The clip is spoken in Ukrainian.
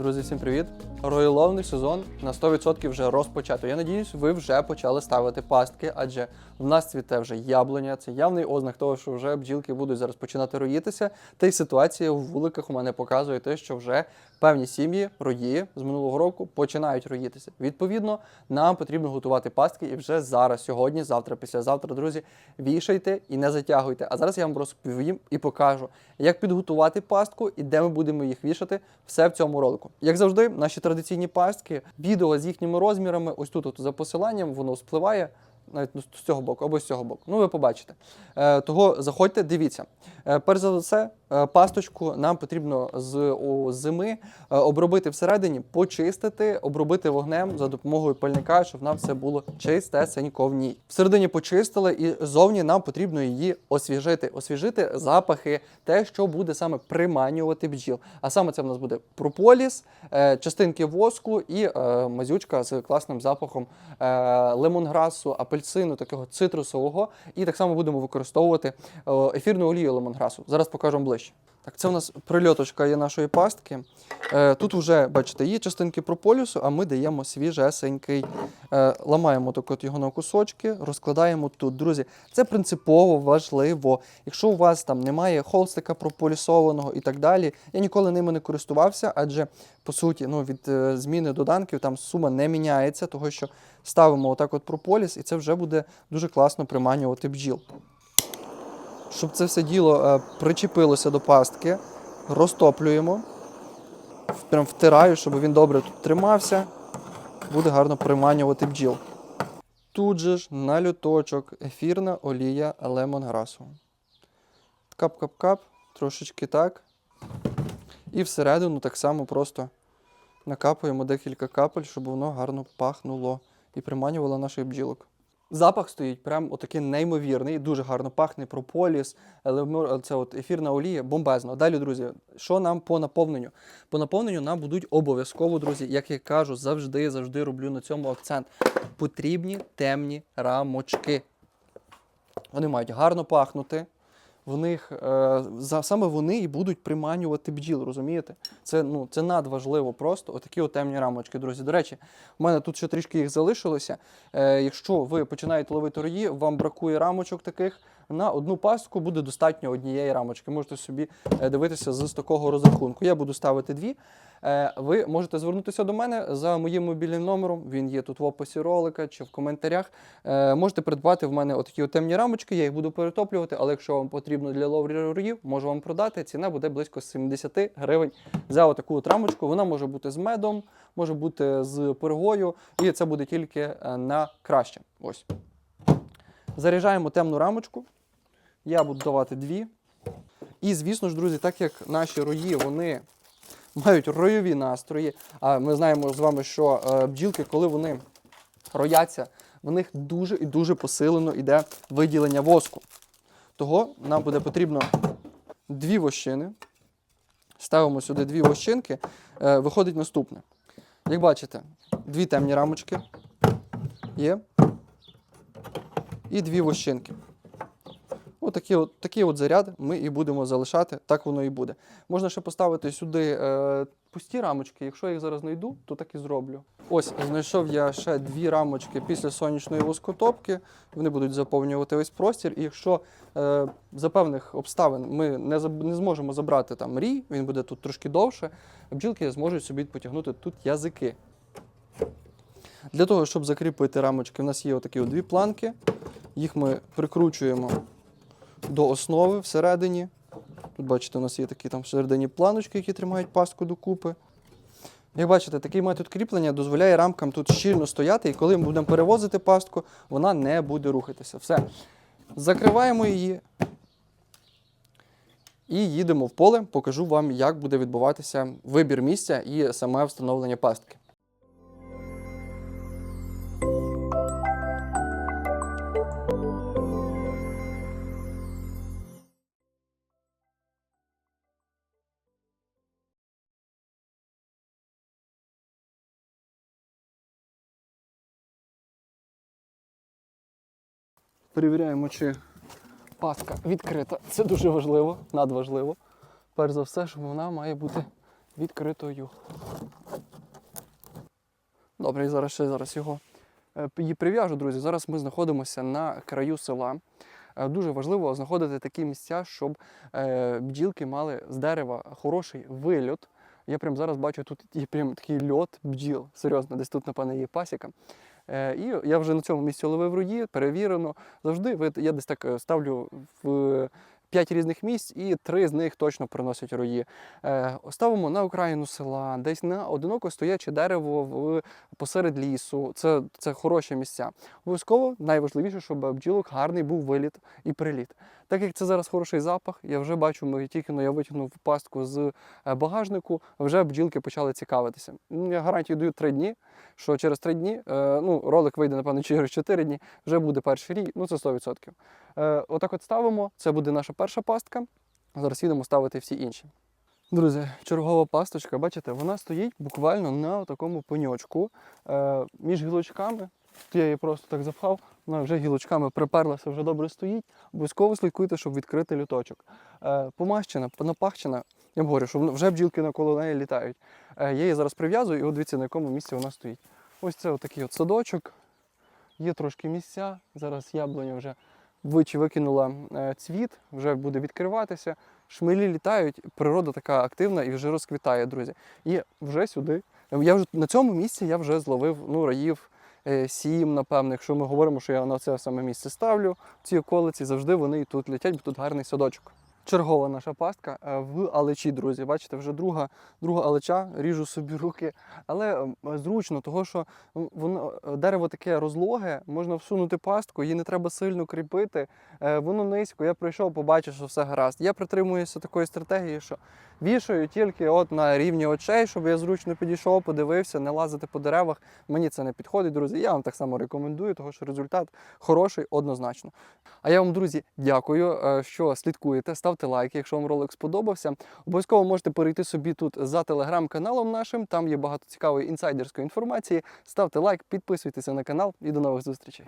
Друзі, всім привіт! Роїловний сезон на 100% вже розпочато. Я надіюсь, ви вже почали ставити пастки, адже в нас цвіте вже яблуня. Це явний ознак того, що вже бджілки будуть зараз починати роїтися. Та й ситуація в вуликах у мене показує те, що вже певні сім'ї, рої з минулого року починають роїтися. Відповідно, нам потрібно готувати пастки і вже зараз, сьогодні, завтра, післязавтра, друзі, вішайте і не затягуйте. А зараз я вам розповім і покажу, як підготувати пастку і де ми будемо їх вішати. Все в цьому ролику. Як завжди, наші традиційні пастки, відео з їхніми розмірами, ось тут, от за посиланням, воно спливає. Навіть ну, з цього боку або з цього боку. Ну, ви побачите. Е, того заходьте, дивіться. Е, перш за все, пасточку нам потрібно з зими е, обробити всередині, почистити, обробити вогнем за допомогою пальника, щоб нам все було чистесенько в ній. Всередині почистили і зовні нам потрібно її освіжити. Освіжити запахи, те, що буде саме приманювати бджіл. А саме це в нас буде прополіс, е, частинки воску і е, мазючка з класним запахом е, лемонграсу, апельсину, такого цитрусового. І так само будемо використовувати е, ефірну олію лемонграсу. Зараз покажу вам ближче. Так, це у нас прильоточка є нашої пастки. Е, тут вже, бачите, є частинки прополісу, а ми даємо свіжесенький. Е, ламаємо так от його на кусочки, розкладаємо тут. Друзі, це принципово важливо. Якщо у вас там немає холстика прополісованого і так далі, я ніколи ними не користувався, адже по суті, ну, від е, зміни доданків там сума не міняється, того що ставимо отак от прополіс, і це вже буде дуже класно приманювати бджіл. Щоб це все діло е, причепилося до пастки, розтоплюємо. Прям втираю, щоб він добре тут тримався. Буде гарно приманювати бджіл. Тут же ж на люточок ефірна олія лемонграсу. Кап-кап-кап, трошечки так. І всередину так само просто накапуємо декілька капель, щоб воно гарно пахнуло і приманювало наших бджілок. Запах стоїть прям отакий неймовірний, дуже гарно пахне прополіс, це от ефірна олія, бомбезно. Далі, друзі, що нам по наповненню? По наповненню нам будуть обов'язково, друзі, як я кажу, завжди, завжди роблю на цьому акцент. Потрібні темні рамочки. Вони мають гарно пахнути. В них е, саме вони і будуть приманювати бджіл, розумієте? Це, ну, це надважливо просто. Отакі от темні рамочки, друзі. До речі, в мене тут ще трішки їх залишилося. Е, якщо ви починаєте ловити рої, вам бракує рамочок таких. На одну пастку буде достатньо однієї рамочки. Можете собі е, дивитися з такого розрахунку. Я буду ставити дві. Ви можете звернутися до мене за моїм мобільним номером. Він є тут в описі ролика чи в коментарях. Можете придбати в мене отакі от темні рамочки, я їх буду перетоплювати, але якщо вам потрібно для ловлі роїв, можу вам продати. Ціна буде близько 70 гривень за отаку от рамочку. Вона може бути з медом, може бути з пирогою, і це буде тільки е, на краще. Ось. Заряджаємо темну рамочку. Я буду давати дві. І, звісно ж, друзі, так як наші рої, вони мають ройові настрої. А ми знаємо з вами, що е, бджілки, коли вони рояться, в них дуже і дуже посилено йде виділення воску. Того нам буде потрібно дві вощини. Ставимо сюди дві вощинки. Е, виходить наступне. Як бачите, дві темні рамочки є. І дві вощинки. Отакий от, такий от заряд ми і будемо залишати, так воно і буде. Можна ще поставити сюди е, пусті рамочки. Якщо я їх зараз знайду, то так і зроблю. Ось, знайшов я ще дві рамочки після сонячної воскотопки. Вони будуть заповнювати весь простір. І якщо е, за певних обставин ми не, заб- не зможемо забрати там рій, він буде тут трошки довше, бджілки зможуть собі потягнути тут язики. Для того, щоб закріпити рамочки, у нас є отакі от дві планки. Їх ми прикручуємо до основи всередині. Тут, бачите, у нас є такі там всередині планочки, які тримають пастку докупи. Як бачите, такий метод кріплення дозволяє рамкам тут щільно стояти, і коли ми будемо перевозити пастку, вона не буде рухатися. Все. Закриваємо її і їдемо в поле. Покажу вам, як буде відбуватися вибір місця і саме встановлення пастки. Перевіряємо, чи пастка відкрита. Це дуже важливо, надважливо. Перш за все, що вона має бути відкритою. Добре, і зараз ще зараз його е, її прив'яжу, друзі. Зараз ми знаходимося на краю села. Е, Дуже важливо знаходити такі місця, щоб е, бджілки мали з дерева хороший вильот. Я прямо зараз бачу тут є прям такий льот бджіл. Серйозно, десь тут, напевно, є пасіка. Е, і я вже на цьому місці ловив руді, перевірено. Завжди я десь так е, ставлю в п'ять різних місць, і три з них точно приносять рої. Е, ставимо на окраїну села, десь на одиноко стояче дерево в, посеред лісу. Це, це хороші місця. Обов'язково найважливіше, щоб бджілок гарний був виліт і приліт. Так як це зараз хороший запах, я вже бачу, ми тільки но я витягнув пастку з е, багажнику, вже бджілки почали цікавитися. Ну, Я гарантію даю три дні, що через три дні, е, ну, ролик вийде, напевно, через чотири дні, вже буде перший рій, ну це 100%. Е, Отак от ставимо, це буде наша перша пастка. Зараз їдемо ставити всі інші. Друзі, чергова пасточка, бачите, вона стоїть буквально на такому пеньочку е, між гілочками. Я її просто так запхав, вона вже гілочками приперлася, вже добре стоїть. Обов'язково слідкуйте, щоб відкрити люточок. Помащена, напахчена, я вам говорю, що вже бджілки навколо неї літають. Е, я її зараз прив'язую і от дивіться, на якому місці вона стоїть. Ось це отакий от садочок. Є трошки місця. Зараз яблуня вже вичі викинула е, цвіт, вже буде відкриватися. Шмелі літають, природа така активна і вже розквітає, друзі. І вже сюди. Я вже на цьому місці я вже зловив ну, раїв е, сім, напевно. Якщо ми говоримо, що я на це саме місце ставлю, ці околиці завжди вони і тут летять, бо тут гарний садочок. Чергова наша пастка е, в алечі, друзі. Бачите, вже друга, друга алеча, ріжу собі руки. Але зручно, того що воно е, дерево таке розлоге, можна всунути пастку, її не треба сильно кріпити. Е, Воно низько. Я прийшов, побачив, що все гаразд. Я притримуюся такої стратегії, що вішаю тільки от на рівні очей, щоб я зручно підійшов, подивився, не лазити по деревах. Мені це не підходить, друзі. Я вам так само рекомендую, тому що результат хороший однозначно. А я вам, друзі, дякую, що слідкуєте. Ставте лайки, якщо вам ролик сподобався. Обов'язково можете перейти собі тут за телеграм-каналом нашим. Там є багато цікавої інсайдерської інформації. Ставте лайк, підписуйтеся на канал і до нових зустрічей.